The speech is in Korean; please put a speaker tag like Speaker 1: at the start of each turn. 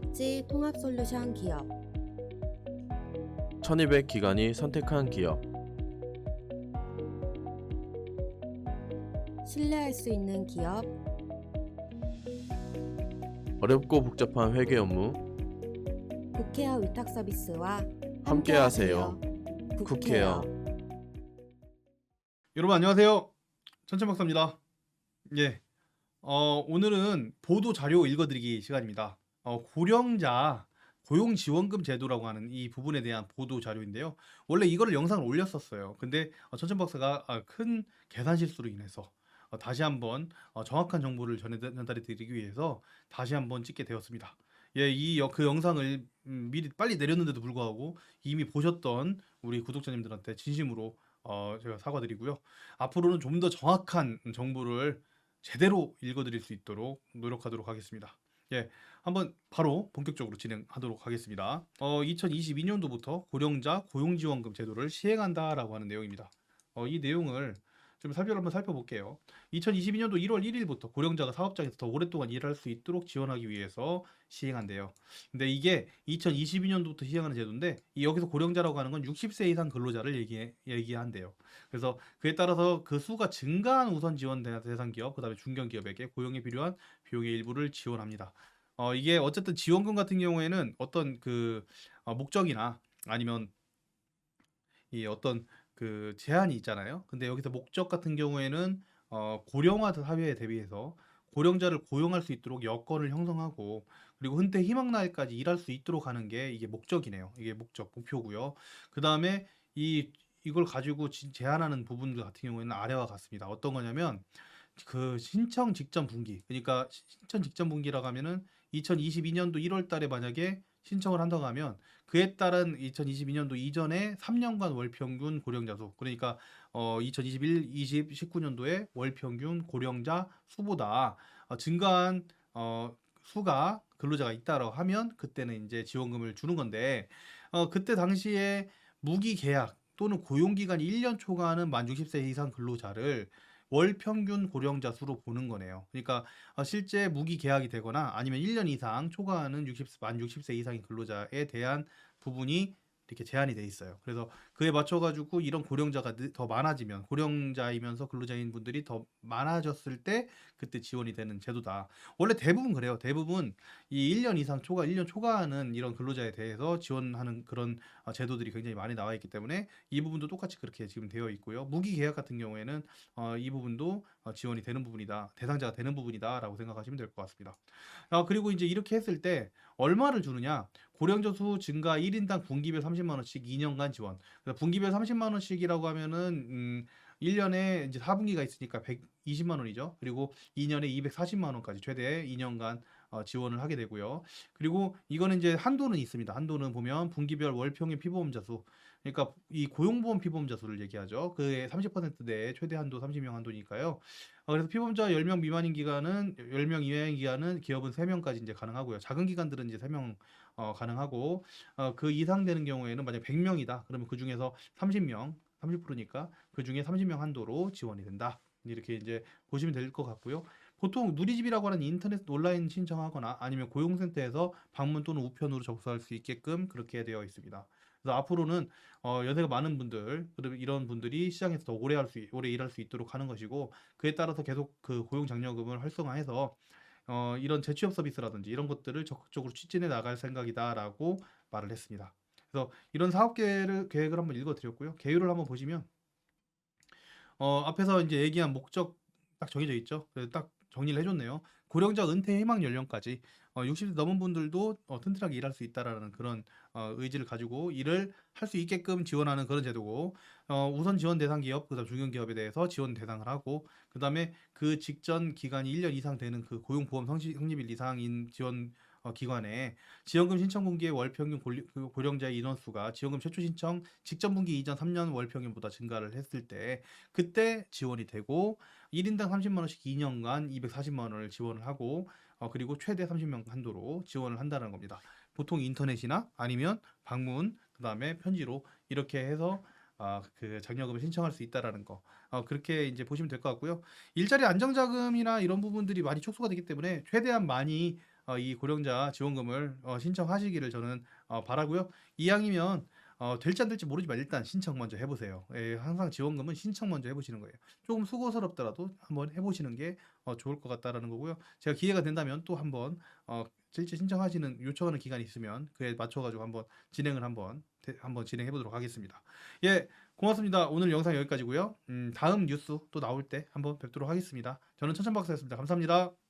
Speaker 1: 복지 통합 솔루션 기업
Speaker 2: 1200 기관이 선택한 기업
Speaker 1: 신뢰할 수 있는 기업
Speaker 2: 어렵고 복잡한 회계 업무
Speaker 1: 국회어 위탁 서비스와
Speaker 2: 함께하세요. 국회어.
Speaker 3: 여러분 안녕하세요. 천천 박사입니다. 예. 어, 오늘은 보도 자료 읽어드리기 시간입니다. 어, 고령자 고용지원금 제도라고 하는 이 부분에 대한 보도 자료인데요. 원래 이거를 영상을 올렸었어요. 근데 어, 천천 박사가 아, 큰 계산 실수로 인해서 어, 다시 한번 어, 정확한 정보를 전달해 드리기 위해서 다시 한번 찍게 되었습니다. 예, 이 그 영상을 음, 미리 빨리 내렸는데도 불구하고 이미 보셨던 우리 구독자님들한테 진심으로 어, 제가 사과드리고요. 앞으로는 좀 더 정확한 정보를 제대로 읽어드릴 수 있도록 노력하도록 하겠습니다. 예, 한번 바로 본격적으로 진행하도록 하겠습니다. 어, 2022년도부터 고령자 고용지원금 제도를 시행한다라고 하는 내용입니다. 어, 이 내용을 좀 살펴 한번 살펴볼게요. 2022년도 1월 1일부터 고령자가 사업장에서 더 오랫동안 일할 수 있도록 지원하기 위해서 시행한대요. 근데 이게 2022년도부터 시행하는 제도인데 이 여기서 고령자라고 하는 건 60세 이상 근로자를 얘기 얘기한대요. 그래서 그에 따라서 그 수가 증가한 우선 지원 대- 대상 기업, 그다음에 중견 기업에게 고용에 필요한 비용의 일부를 지원합니다. 어, 이게 어쨌든 지원금 같은 경우에는 어떤 그 어, 목적이나 아니면 이 어떤 그 제한이 있잖아요. 근데 여기서 목적 같은 경우에는 어, 고령화 사회에 대비해서 고령자를 고용할 수 있도록 여건을 형성하고 그리고 흔태 희망 날까지 일할 수 있도록 하는 게 이게 목적이네요. 이게 목적, 목표고요. 그 다음에 이 이걸 가지고 지- 제한하는 부분들 같은 경우에는 아래와 같습니다. 어떤 거냐면 그 신청 직전 분기, 그러니까 시- 신청 직전 분기라고 하면은 2022년도 1월 달에 만약에 신청을 한다고 하면 그에 따른 2022년도 이전에 3년간 월 평균 고령자 수, 그러니까 어 2021, 20, 19년도에 월 평균 고령자 수보다 어, 증가한 어 수가 근로자가 있다라고 하면 그때는 이제 지원금을 주는 건데 어 그때 당시에 무기 계약 또는 고용 기간이 1년 초과하는 만 60세 이상 근로자를 월 평균 고령자 수로 보는 거네요. 그러니까 어, 실제 무기 계약이 되거나 아니면 1년 이상 초과하는 60, 만 60세 이상의 근로자에 대한 부분이 이렇게 제한이 돼 있어요. 그래서 그에 맞춰 가지고 이런 고령자가 느- 더 많아지면 고령자이면서 근로자인 분들이 더 많아졌을 때 그때 지원이 되는 제도다. 원래 대부분 그래요. 대부분 이 1년 이상 초과 1년 초과하는 이런 근로자에 대해서 지원하는 그런 어, 제도들이 굉장히 많이 나와 있기 때문에 이 부분도 똑같이 그렇게 지금 되어 있고요. 무기 계약 같은 경우에는 어, 이 부분도 어, 지원이 되는 부분이다. 대상자가 되는 부분이다라고 생각하시면 될 것 같습니다. 아, 그리고 이제 이렇게 했을 때 얼마를 주느냐? 고령자 수 증가 1인당 분기별 30만 원씩 2년간 지원. 분기별 30만 원씩이라고 하면은 음 1년에 이제 4분기가 있으니까 120만 원이죠. 그리고 2년에 240만 원까지 최대 2년간 어, 지원을 하게 되고요. 그리고 이거는 이제 한도는 있습니다. 한도는 보면 분기별 월 평균 피보험자 수. 그러니까 이 고용보험 피보험자 수를 얘기하죠. 그의 30% 내에 최대 한도 30명 한도니까요. 어, 그래서 피보험자 10명 미만인 기간은 10명 이하인 기간은 기업은 3명까지 이제 가능하고요. 작은 기관들은 이제 3명 어, 가능하고 어, 그 이상 되는 경우에는 만약 100명이다. 그러면 그 중에서 30명, 30%니까 그 중에 30명 한도로 지원이 된다. 이렇게 이제 보시면 될 것 같고요. 보통 누리집이라고 하는 인터넷 온라인 신청하거나 아니면 고용센터에서 방문 또는 우편으로 접수할 수 있게끔 그렇게 되어 있습니다. 그래서 앞으로는 어, 연세가 많은 분들, 그리고 이런 분들이 시장에서 더 오래 할 수, 오래 일할 수 있도록 하는 것이고 그에 따라서 계속 그 고용 장려금을 활성화해서 어, 이런 재취업 서비스라든지 이런 것들을 적극적으로 추진해 나갈 생각이다라고 말을 했습니다. 그래서 이런 사업 계획을, 계획을 한번 읽어드렸고요. 계율을 한번 보시면 어, 앞에서 이제 얘기한 목적 딱 정해져 있죠. 딱 정리를 해줬네요. 고령자 은퇴 희망 연령까지 어, 60세 넘은 분들도 어, 튼튼하게 일할 수 있다라는 그런 어, 의지를 가지고 일을 할 수 있게끔 지원하는 그런 제도고 어, 우선 지원 대상 기업, 그다음 중견 기업에 대해서 지원 대상을 하고 그다음에 그 직전 기간이 1년 이상 되는 그 고용 보험 성시, 성립일 이상인 지원 어, 기관에 지원금 신청 분기의 월 평균 그 고령자의 인원수가 지원금 최초 신청 직전 분기 이전 3년 월 평균보다 증가를 했을 때 그때 지원이 되고 1인당 30만 원씩 2년간 240만 원을 지원을 하고 어, 그리고 최대 30명 한도로 지원을 한다는 겁니다. 보통 인터넷이나 아니면 방문 그다음에 편지로 이렇게 해서 아, 그 장려금을 신청할 수 있다라는 거. 어, 그렇게 이제 보시면 될 것 같고요. 일자리 안정자금이나 이런 부분들이 많이 촉수가 되기 때문에 최대한 많이 어, 이 고령자 지원금을 어, 신청하시기를 저는 어, 바라고요. 이왕이면 어, 될지 안 될지 모르지만 일단 신청 먼저 해보세요. 예, 항상 지원금은 신청 먼저 해보시는 거예요. 조금 수고스럽더라도 한번 해보시는 게 어, 좋을 것 같다라는 거고요. 제가 기회가 된다면 또 한번 어, 실제 신청하시는 요청하는 기간이 있으면 그에 맞춰가지고 한번 진행을 한번 대- 한번 진행해 보도록 하겠습니다. 예, 고맙습니다. 오늘 영상 여기까지고요. 음, 다음 뉴스 또 나올 때 한번 뵙도록 하겠습니다. 저는 천천박사였습니다. 감사합니다.